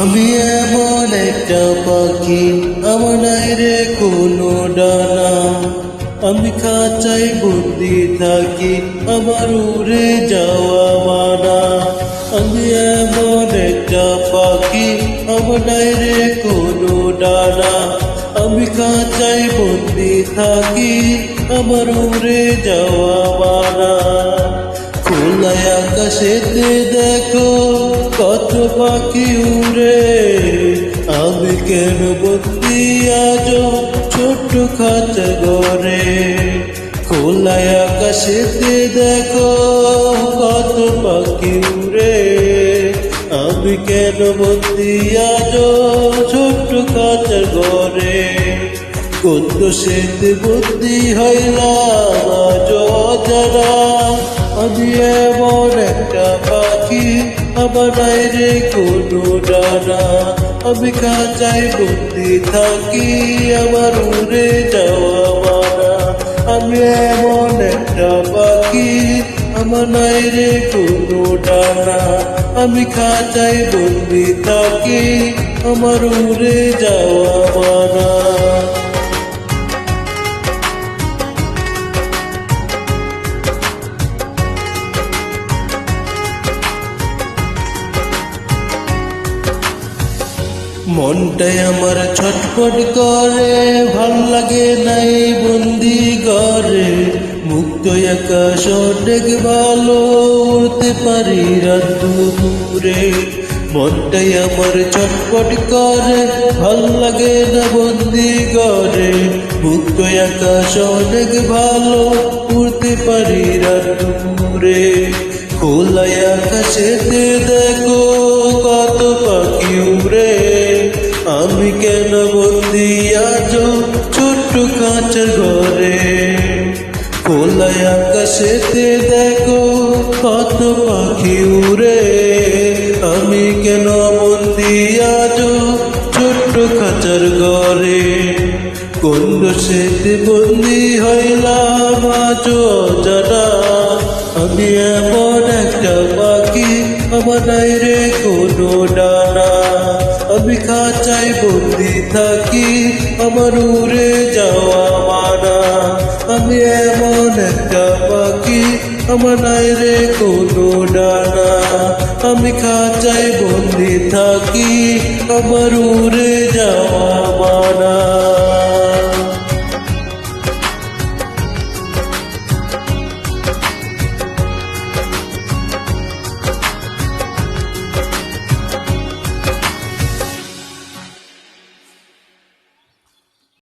আমি এমন একটা পাখি, আমার নাই রে কোনো ডানা। আমি খাঁচাই বুদ্ধি থাকি, আমার উড়ে যাওয়া মানা। আমি এমন একটা পাখি, আমার নাই রে কোনো ডানা। আমি খাঁচাই বন্দি থাকি, আমার উড়ে যাওয়া মানা। আকাশেতে দেখো কত পাখি উড়ে। আমি কেন বন্দি আজ ছোট্ট খাঁচা ঘরে? খোলায় আকাশেতে দেখো কত পাখি উড়ে। আমি কেন বন্দি আজ ছোট্ট খাঁচা ঘরে? কত সেতে বন্দি হইলাম আজ অজানা। আমি এমন রে কোনো ডানা। আমি খাঁচাই বন্দি থাকি, আমার উড়ে যাওয়া মানা। আমি এমন একটা পাখি, আমার নাই কোনো ডানা। আমি বন্দি থাকি, আমার উড়ে যাওয়া মানা। মনটাই আমার ছটফট করে, ভালো লাগে নাই বন্দি ঘরে। মুক্ত আকাশ অনেক ভালো উড়তে পারি রাত মনটাই আমার ছটফট করে, ভালো লাগে না বন্দি ঘরে। মুক্ত আকাশ অনেক ভালো উড়তে পারি রাত দুপুরে খোলায় আকাশেতে বন্দি আজ ছোট্ট কাঁচের ঘরে। খোলায় আকাশেতে দেখো কত পাখি উড়ে। আমি কেন বন্দি আজ ছোট্ট খাঁচার ঘরে? কোন সেতে বন্দি হইলাম আজ অজানা। আমি এমন একটা পাখি আমার নাই রে কোনো ডানা। আমি খাঁচাই বন্দি থাকি, আমার উড়ে যাওয়া মানা। আমি এমন একটা পাখি, আমার নাই রে কোনো ডানা। আমি খাঁচাই বন্দি থাকি, আমার উড়ে যাওয়া মানা।